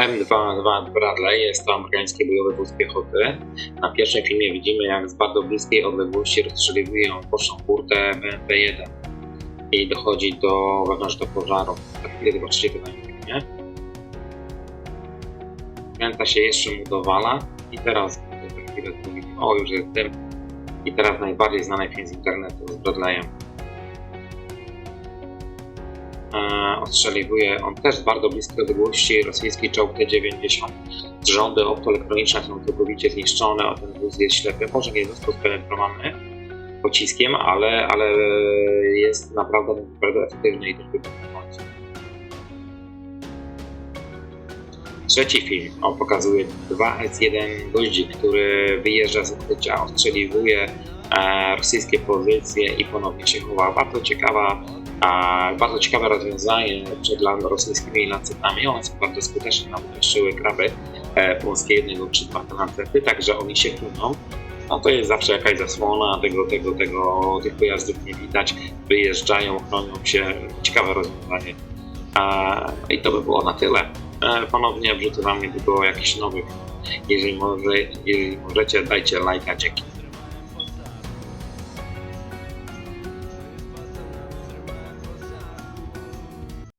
M22 Bradley jest to amerykański bojowy wóz piechoty. Na pierwszym filmie widzimy, jak z bardzo bliskiej odległości rozstrzeliwuje on boczną furtę BMP-1 i dochodzi do wewnętrznego pożaru. Za chwilę zobaczycie to na filmie. Kręta się jeszcze mu dowala i teraz. O, już jest dym. I teraz najbardziej znany film z internetu z Bradleyem. Ostrzeliwuje on też bardzo bliskiej odległości rosyjski czołg T-90. Rządy optoelektroniczne są całkowicie zniszczone, a ten wóz jest ślepy. Może nie został spenetrowany pociskiem, ale, ale jest naprawdę bardzo efektywny i też końcu. Trzeci film o, pokazuje 2S1 goździk, który wyjeżdża z ukrycia, ostrzeliwuje e, rosyjskie pozycje i ponownie się chowa. Bardzo ciekawa a bardzo ciekawe rozwiązanie przed rosyjskimi lancetami. One są bardzo skuteczne na wyniszczyły kraby e, polskie jednego czy dwa lancety, także oni się chluną. No to jest zawsze jakaś zasłona, tego, tego, tego, tych pojazdów nie widać, wyjeżdżają, chronią się, ciekawe rozwiązanie. I to by było na tyle. E, ponownie wrzucę wam niedługo jakiś nowych. Jeżeli, może, jeżeli możecie, dajcie lajka, dzięki.